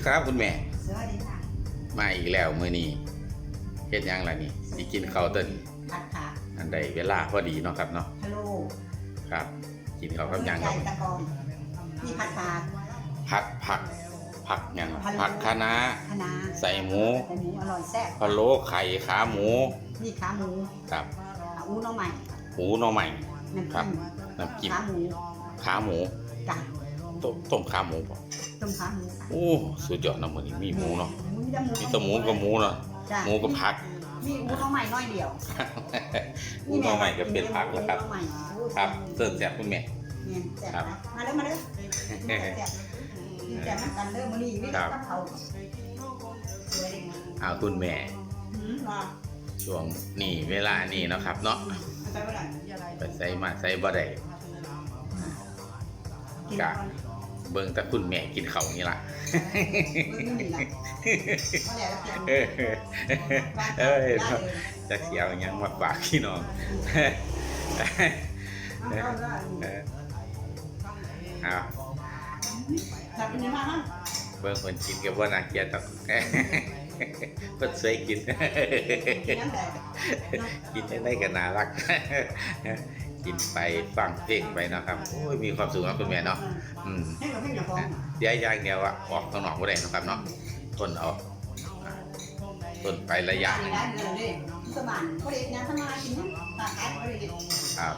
วัสดีครับคุณแม่ สวัสดีค่ะมาอีกแล้วมื้อนี้เฮ็ดหยังล่ะนี่สิกินข้าวต้นผัดผักอันใดเวลาพอดีเนาะครับเนาะพะโล้ครับ กินข้าวกับหยังคไก่รับตะกองนี่ผัดผักผักผักผักหยังพะโล้ผักคะน้า คะน้าใส่หมู ใส่หมูอร่อยแซ่บพะโล้ไข่ขาหมูนี่ขาหมูครับขาอูน้องใหม่ หูหน่อใหม่ น้ำครับจิ้มน้ำจิ้ม ขาหมูขาหมูจ้ะ ต้มต้มขาหมูบ่ต้มขาหมูค่ะโอ้สุดยอดนะมื้อนี้มีหมูเนาะหมูมีแต่หมูมีแต่หมูกับหมูเนาะจ้ะหมูกับผัก มีอูน้องใหม่น้อยเดียวหมูหน่อใหม่ก็เป็นผักแล้วครับอูน้องใหม่โอ้ครับเสิร์ฟแซ่บคุณแม่ เนี่ยแซ่บครับนะมาเด้อมาเด้อแซ่บกินแซ่บมันกันเด้อมื้อนี้มีแต่กับเขาวสวยเลยเอาคุณแม่ หืมรอช่วงนี้เวลานี้เนาะครับ เนาะไปบ่ได้ไปใส่มาใส่บ่ได้กินก่อน เบิ่งแต่คุณแม่กินเขานี่ล่ะเบิ่งนี่ล่ะบ่ได้แล้วกินเออเอ้ยจักเสียวยังมาฝากพี่น้องเออเอาเป็นยังไงบ้างเบิ่งเพิ่นกินกับบ่น่าเกียดดอกเพิ่นสยกิน กินน้ำแดงกินได้ได้ก็น่ารัก กินไปฟังเพลงไปเนาะครับโอ้ยมีความสุขเนาะคุณแม่เนาะอืมให้กับให้กับฟองเดี๋ยวอย่างเดียวอะออกข้างนอกบ่ได้เนาะครับเนาะต้นเอาอ่าต้นไประยะหได้นึ่งได้เงินเลยสมานก็เลยนะทำมากินนะตาขายก็เลยครับ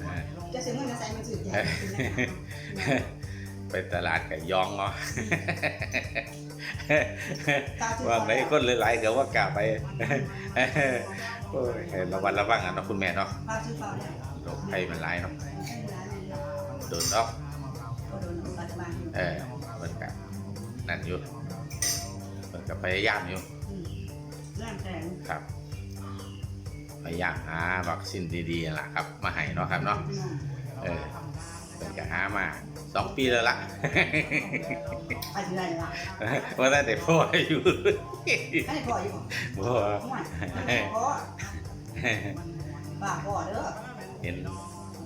เออจะซื้อเงินจะใส่มันสื่อใหญ่ไปตลาดกับยองเนาะ ว่าไหนคนหลายๆก็ว่ากล้าไป โอ้ยให้ระวังระวังอะเนาะคุณแม่เนาะพาซื้อเปล่าเนี่ยโรคภัยมันหลายเนาะโดนเนาะก็โดนปัจจุบันอยู่เออเพิ่นก็นั่นอยู่เพิ่นก็พยายามอยู่เรื่องแดงครับ พยายามหาวัคซีนดีๆนั่นล่ะครับ มาให้เนาะครับเนาะเออเพิ่นก็หามาสองปีแล้วล่ะไปที่ไหนล่ะว่าแต่ได้พ่ออยู่ให้พ่ออยู่บ่ไม่พ่อ ป้าพ่อเด้อเห็น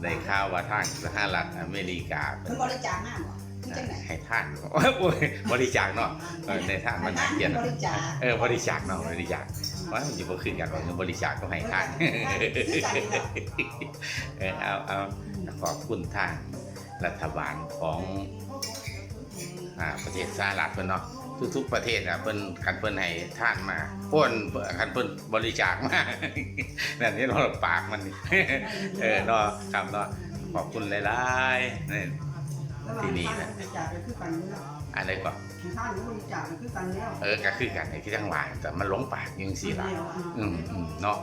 ได้ข่าวว่าทางสหรัฐอเมริกาเพิ่นบริจาคมากบ่จังไหนให้ท่านโอ้ยบริจาคเนาะเออในท่านมันน่าเกลียดบริจาคเออบริจาคเนาะบริจาคว่ามันจะบ่ขึ้นกันว่าเงินบริจาคก็ให้ท่านเออเอาเอาขอบคุณทางรัฐบาลของอ่าประเทศสหรัฐเพิ่นเนาะ ทุกๆประเทศอะเพิ่นคันเพิ่นให้ท่านมาเพิ่นคันเพิ่นบริจาคมานั่นนี่เนาะปากมันนี่เออเนาะครับเนาะขอบคุณหลายๆนี่ที่นี่นะบริจาคก็คือกันนี่แหละอะไรก็ท่านบริจาคก็คือกันแล้วเออก็คือกันไอ้ที่ทั้งหลายแต่มันหลงปากอยังสี่ละอืมอืมเนาะ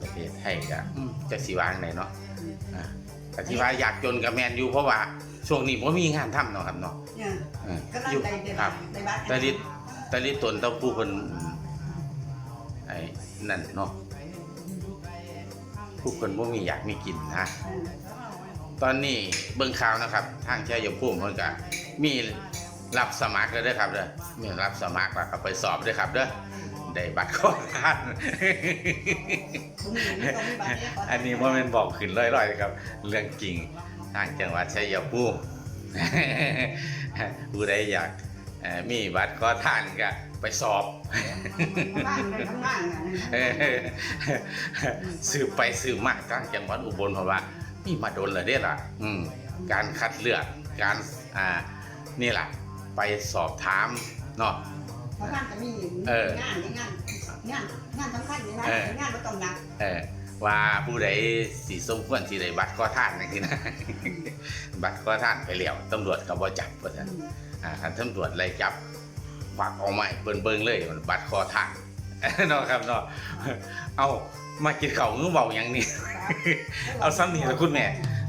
ประเทศไทยก็อืมจะสิวางไหนเนาะอ่าแต่ที่ว่าอยากจนกับแมนอยู่เพราะว่าช่วงนี้ผมมีงานทำเนาะครับเนาะ เนี่ยเออก็นั่องยู่ใจเด็ดครับในวัดตะลิดตะลิดตนเต้าผู้คนไอ้นั่นเนาะผู้คนบ่มีอยากมีกินนะ อืมตอนนี้เบิ่งข่าวนะครับ ทางชัยภูมิเพิ่นก็มีรับสมัครแล้วเด้อครับเด้อมีรับสมัครแล้วก็ไปสอบเด้อครับเด้อได้บัตรขอทาน ผมมีมีต้องมีบัตรเยขอันนี้บ่แม่นบอกขึ้นลอยๆนะครับ เรื่องจริงทางจังหวัดชัยภูมิ ผู้ใดอยากเอ่อมีบัตรขอทานก็ไปสอบ บ้านไปทำงานกันเออสืบไปสืบมาทางจังหวัดอุบลเพราะว่ามีมาโดนเลยเด้ล่ะอืมการคัดเลือกการอ่านี่แหละไปสอบถามเนาะเพราะงานจะมีเอองานงานงานงานสำคัญเลยนะเอองานก็ต้องหนัก เออ ว่าผู้ใดสิสมควรสิได้บัตรขอทานจังซี่นะบัตรขอทานไปแล้วตำรวจก็บ่จับว่าซั่นอ่าคันตำรวจไล่จับฝากเอาไม้เบิ่นเบิ่งเลยมันบัตรขอทานเนาะครับเนาะเอามากินข้าวงื้อเว้าหยังนี่เอาซ้ำนี่ล่ะคุณแม่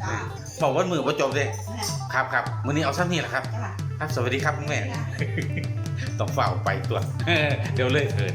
จ้าบอกว่ามือบ่จบเด้เนี่ยครับครับมื้อนี้เอาซ้ำนี่ล่ะครับจ้าครับสวัสดีครับคุณแม่ต้องเฝ้าไปตัวเดี๋ยวเลยเถิด